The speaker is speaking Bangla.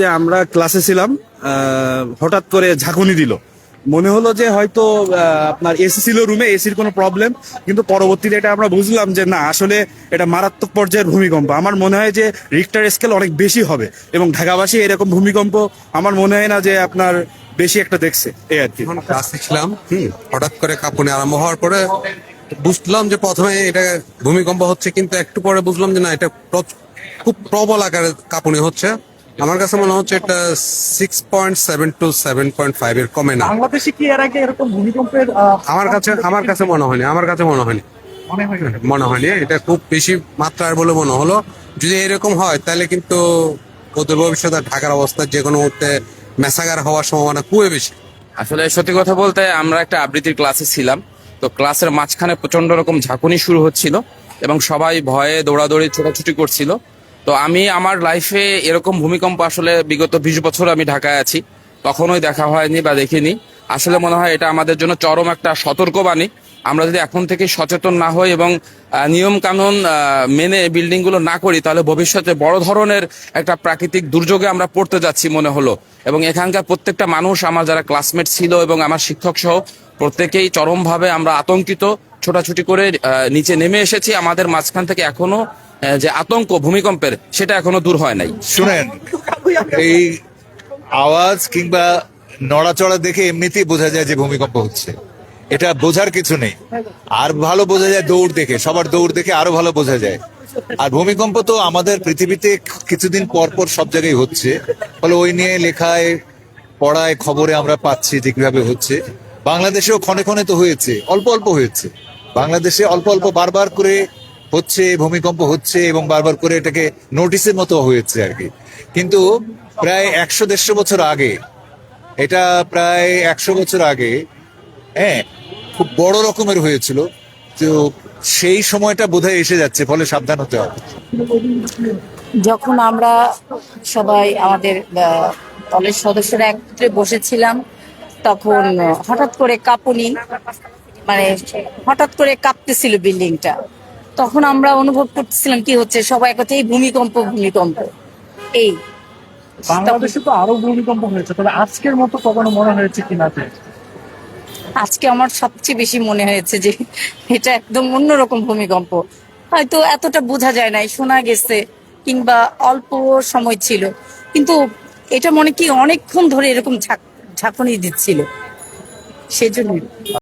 যে আমরা ক্লাসে ছিলাম হঠাৎ করে ঝাঁকুনি দিল। মনে হলো যে হয়তো আপনার এসি ছিল রুমে এসির কোনো প্রবলেম কিন্তু পরবর্তীতে এটা আমরা বুঝলাম যে না, আসলে এটা মারাত্মক পর্যায়ের ভূমিকম্প। আমার মনে হয় যে রিক্টার স্কেল অনেক বেশি হবে এবং ঢাকাবাসী এরকম ভূমিকম্প আমার মনে হয় না যে আপনার বেশি একটা দেখছে। এই আর কি। ক্লাসে ছিলাম, হঠাৎ করে কাঁপুনি আরম্ভ হওয়ার পরে বুঝলাম যে প্রথমে এটা ভূমিকম্প হচ্ছে, কিন্তু একটু পরে বুঝলাম যে না, এটা খুব প্রবল আকারে কাঁপুনি হচ্ছে। আমার কাছে মনে হচ্ছে এটা six point seven two seven point five এর কমে না। বাংলাদেশে কি এর আগে এরকম ভূমিকম্পের আমার কাছে আমার কাছে মনে হয়নি আমার কাছে মনে হয়নি। মনে হয় না। মনে হয়নি এটা খুব বেশি মাত্রার বলে মনে হলো। যদি এরকম হয় তাহলে কিন্তু অদূর ভবিষ্যতে ঢাকার অবস্থা যে কোনো মুহূর্তে মেসাগার হওয়ার সম্ভাবনা খুবই বেশি। আসলে সত্যি কথা বলতে আমরা একটা আবৃত্তির ক্লাসে ছিলাম। তো ক্লাসের মাঝখানে প্রচণ্ড রকম ঝাঁকুনি শুরু হচ্ছিল এবং সবাই ভয়ে দৌড়াদৌড়ি ছোটাছুটি করছিল। তো আমি আমার লাইফে এরকম ভূমিকম্প আসলে বিগত বিশ বছর আমি ঢাকায় আছি। কখনোই দেখা হয়নি বা দেখিনি। আসলে মনে হয় এটা আমাদের জন্য চরম একটা সতর্কবাণী। আমরা যদি এখন থেকে সচেতন না হই এবং নিয়ম কানুন মেনে বিল্ডিংগুলো না করি, তাহলে ভবিষ্যতে বড় ধরনের একটা প্রাকৃতিক দুর্যোগে আমরা পড়তে যাচ্ছি মনে হলো। এবং এখানকার প্রত্যেকটা মানুষ, আমার যারা ক্লাসমেট ছিল এবং আমার শিক্ষক সহ, প্রত্যেকেই চরমভাবে আমরা আতঙ্কিত, ছোটাছুটি করে নিচে নেমে এসেছি। আমাদের মাঝখান থেকে এখনও যে আতঙ্ক ভূমিকম্পের, সেটা এখনও দূর হয় নাই। শুনেন, এই আওয়াজ কিংবা নড়াচড়া দেখে এমনিতেই বোঝা যায় যে ভূমিকম্প হচ্ছে। এটা বোঝার কিছু নেই। আর ভালো বোঝা যায় দৌড় দেখে, সবার দৌড় দেখে আরও ভালো বোঝা যায়। আর ভূমিকম্প তো আমাদের পৃথিবীতে কিছুদিন পর পর সব জায়গায় হচ্ছে। ফলে ওই নিয়ে লেখায়, পড়ায় খবরে আমরা পাচ্ছি যে কীভাবে হচ্ছে। বাংলাদেশেও ক্ষণে ক্ষণে তো হয়েছে, অল্প অল্প হয়েছে। বাংলাদেশে অল্প অল্প বারবার করে হচ্ছে, ভূমিকম্প হচ্ছে এবং বারবার করে এটাকে নোটিসের মতো হয়েছে আর কি। কিন্তু প্রায় একশো দেড়শো বছর আগে, এটা প্রায় একশো বছর আগে হ্যাঁ খুব বড় রকমের হয়েছিল। তো সেই সময়টা বোধহয় এসে যাচ্ছে, ফলে সাবধান হতে হবে। যখন আমরা সবাই আমাদের দলের সদস্যরা একত্রে বসেছিলাম, তখন হঠাৎ করে কাঁপুনি মানে হঠাৎ করে কাঁপতেছিল বিল্ডিংটা। তখন আমরা অনুভব করতেছিলাম কি হচ্ছে সবাই কথা এই ভূমিকম্প ভূমিকম্প। এই। বাংলাদেশে তো আরও ভূমিকম্প হয়েছে তবে আজকের মতো কখনো মনে হয়েছে কিনা আজকে আমার সবচেয়ে বেশি মনে হয়েছে যে এটা একদম অন্যরকম ভূমিকম্প। হয়তো এতটা বোঝা যায় নাই শোনা গেছে কিংবা অল্প সময় ছিল। কিন্তু এটা মনে কি অনেকক্ষণ ধরে এরকম ঝাঁক- ঝাঁকুনি দিচ্ছিল। সেজন্য